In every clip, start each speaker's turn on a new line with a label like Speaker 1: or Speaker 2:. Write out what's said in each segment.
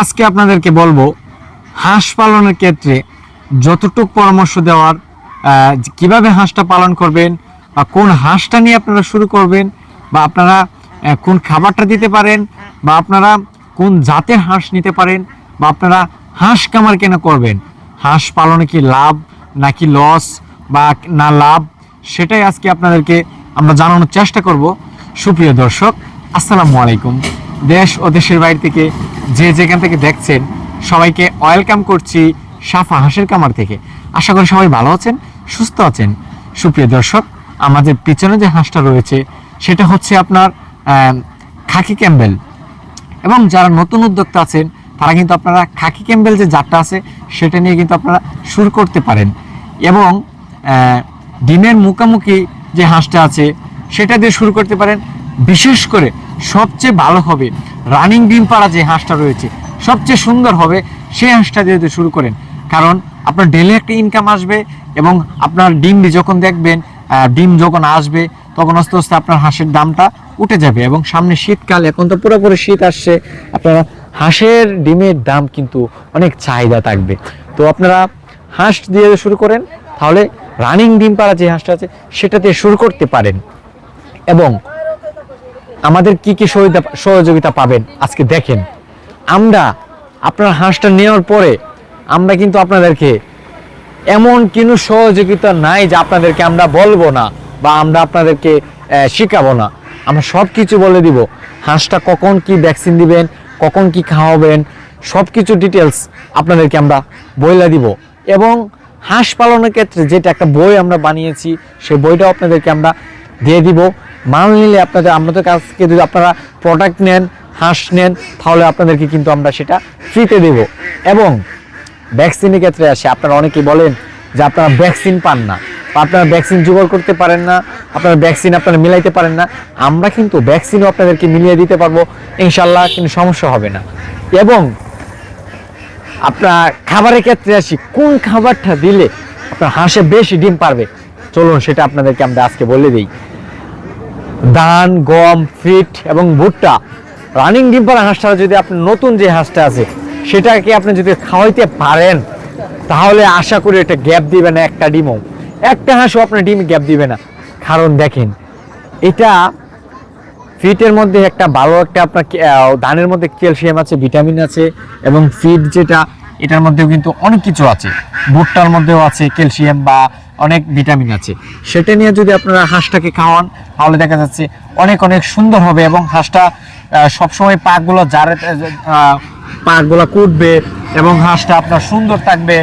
Speaker 1: আজকে আপনাদেরকে বলব, হাঁস পালনের ক্ষেত্রে যতটুকু পরামর্শ দেওয়ার কীভাবে হাঁসটা পালন করবেন, বা কোন হাঁসটা নিয়ে আপনারা শুরু করবেন, বা আপনারা কোন খাবারটা দিতে পারেন, বা আপনারা কোন জাতের হাঁস নিতে পারেন, বা আপনারা হাঁস কামার কেন করবেন? হাঁস পালনে কি লাভ, নাকি লস বা না লাভ? সেটাই আজকে আপনাদেরকে আমরা জানানোর চেষ্টা করব। সুপ্রিয় দর্শক, আসসালামু আলাইকুম। দেশ ও দেশের বাইরে থেকে যে যেখান থেকে দেখছেন, সবাইকে ওয়েলকাম করছি সাফা হাঁসের কামার থেকে। আশা করি সবাই ভালো আছেন, সুস্থ আছেন। সুপ্রিয় দর্শক, আমাদের পিছনে যে হাঁসটা রয়েছে, সেটা হচ্ছে আপনার খাকি ক্যাম্বেল। এবং যারা নতুন উদ্যোক্তা আছেন, তারা কিন্তু আপনারা খাকি ক্যাম্বেল যে জাতটা আছে, সেটা নিয়ে কিন্তু আপনারা শুরু করতে পারেন। এবং ডিমের মুখামুখি যে হাঁসটা আছে, সেটা দিয়ে শুরু করতে পারেন। বিশেষ করে সবচেয়ে ভালো হবে রানিং ডিম পাড়া যে হাঁসটা রয়েছে, সবচেয়ে সুন্দর হবে সেই হাঁসটা দিয়ে শুরু করেন। কারণ আপনার ডেলি একটা ইনকাম আসবে এবং আপনার ডিম যখন দেখবেন ডিম যখন আসবে, তখন আস্তে আস্তে আপনার হাঁসের দামটা উঠে যাবে এবং সামনে শীতকাল, এখন তো পুরোপুরি শীত আসছে, আপনারা হাঁসের ডিমের দাম কিন্তু অনেক চাহিদা থাকবে। তো আপনারা হাঁস দিয়ে শুরু করেন, তাহলে রানিং ডিম পাড়া যে হাঁসটা আছে, সেটা দিয়ে শুরু করতে পারেন। এবং আমাদের কি কি সহযোগিতা পাবেন? আজকে দেখেন। আমরা আপনার হাঁসটা নেওয়ার পরে আমরা কিন্তু আপনাদেরকে এমন কোনো সহযোগিতা নাই যে আপনাদেরকে আমরা বলব না বা আমরা আপনাদেরকে শেখাবো না। আমরা সব কিছু বলে দিব। হাঁসটা কখন কি ভ্যাকসিন দিবেন, কখন কি খাওয়াবেন সব কিছু ডিটেলস আপনাদেরকে আমরা বইলা দিব। এবং হাঁস পালনের ক্ষেত্রে যেটা একটা বই আমরা বানিয়েছি সেই বইটাও আপনাদেরকে আমরা দিয়ে দিব। মাল নিলে আপনাদের আমাদের কাছকে যদি আপনারা প্রোডাক্ট নেন, হাঁস নেন, তাহলে আপনাদেরকে কিন্তু আমরা সেটা ফ্রিতে দেব। এবং ভ্যাকসিনের ক্ষেত্রে আসে, আপনারা অনেকেই বলেন যে আপনারা ভ্যাকসিন পান না আপনারা ভ্যাকসিন জোগাড় করতে পারেন না, আপনারা ভ্যাকসিন আপনারা মিলাইতে পারেন না, আমরা কিন্তু ভ্যাকসিনও আপনাদেরকে মিলিয়ে দিতে পারব, ইনশাল্লাহ কিন্তু সমস্যা হবে না। এবং আপনার খাবারের ক্ষেত্রে আসি, কোন খাবারটা দিলে আপনার হাঁসে বেশি ডিম পারবে? চলুন সেটা আপনাদেরকে আমরা আজকে বলে দিই। ধান, গম, ফিট এবং ভুট্টা। রানিং ডিম পাড়া হাঁসটা যদি আপনি নতুন যে হাঁসটা আছে, সেটাকে আপনি যদি খাওয়াইতে পারেন, তাহলে আশা করি এটা গ্যাপ দিবে না একটা ডিমও। একটা হাঁসও আপনার ডিম গ্যাপ দিবে না। কারণ দেখেন, এটা ফিটের মধ্যে একটা ভালো একটা আপনার ধানের মধ্যে ক্যালসিয়াম আছে, ভিটামিন আছে এবং ফিট যেটা এটার মধ্যেও কিন্তু অনেক কিছু আছে। ভুট্টার মধ্যেও আছে ক্যালসিয়াম বা অনেক ভিটামিন আছে। সেটা নিয়ে যদি আপনারা হাঁসটাকে খাওয়ান তাহলে দেখা যাচ্ছে অনেক অনেক সুন্দর হবে এবং হাঁসটা সবসময় পাকগুলো আহ, পাকগুলো কুটবে এবং হাঁসটা আপনার সুন্দর থাকবে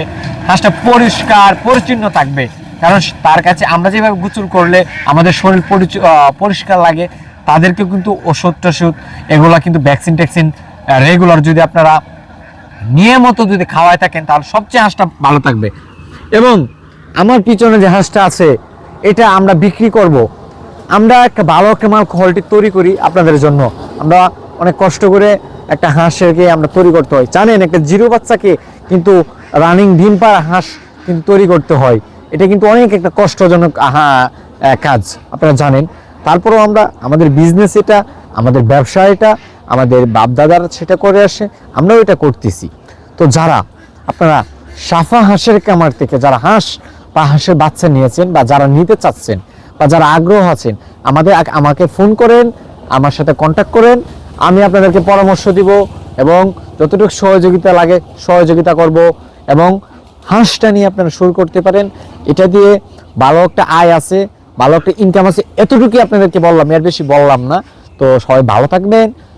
Speaker 1: হাঁসটা পরিষ্কার পরিচ্ছন্ন থাকবে। কারণ তার কাছে আমরা যেভাবে গোসল করলে আমাদের শরীর পরিষ্কার লাগে তাদেরকে কিন্তু ওষুধ টষুধ এগুলা কিন্তু ভ্যাকসিন ট্যাকসিন রেগুলার যদি আপনারা নিয়মত যদি খাওয়ায় থাকেন, তাহলে সবচেয়ে হাঁসটা ভালো থাকবে। এবং আমার পিছনে যে হাঁসটা আছে, এটা আমরা বিক্রি করব। আমরা একটা ভালো একটা মাল কোয়ালিটি তৈরি করি আপনাদের জন্য। আমরা অনেক কষ্ট করে একটা হাঁসেরকে আমরা তৈরি করতে হয়। জানেন, একটা জিরো বাচ্চাকে কিন্তু রানিং ডিম পাড়া হাঁস কিন্তু তৈরি করতে হয়। এটা কিন্তু অনেক একটা কষ্টজনক কাজ। আপনারা জানেন। তারপরেও আমরা, আমাদের বিজনেস এটা, আমাদের ব্যবসা এটা আমাদের বাপদাদারা সেটা করে আসে, আমরাও এটা করতেছি। তো যারা, আপনারা সাফা হাঁসের কামার থেকে যারা হাঁস বা হাঁসের বাচ্চা নিয়েছেন বা যারা নিতে চাচ্ছেন বা যারা আগ্রহ আছেন, আমাদের আমাকে ফোন করেন, আমার সাথে কন্ট্যাক্ট করেন, আমি আপনাদেরকে পরামর্শ দিব এবং যতটুকু সহযোগিতা লাগে সহযোগিতা করব এবং হাঁসটা নিয়ে আপনারা শুরু করতে পারেন। এটা দিয়ে ভালো একটা আয় আছে, ভালো একটা ইনকাম আছে, এতটুকুই আপনাদেরকে বললাম, এর বেশি বললাম না। তো সবাই ভালো থাকবেন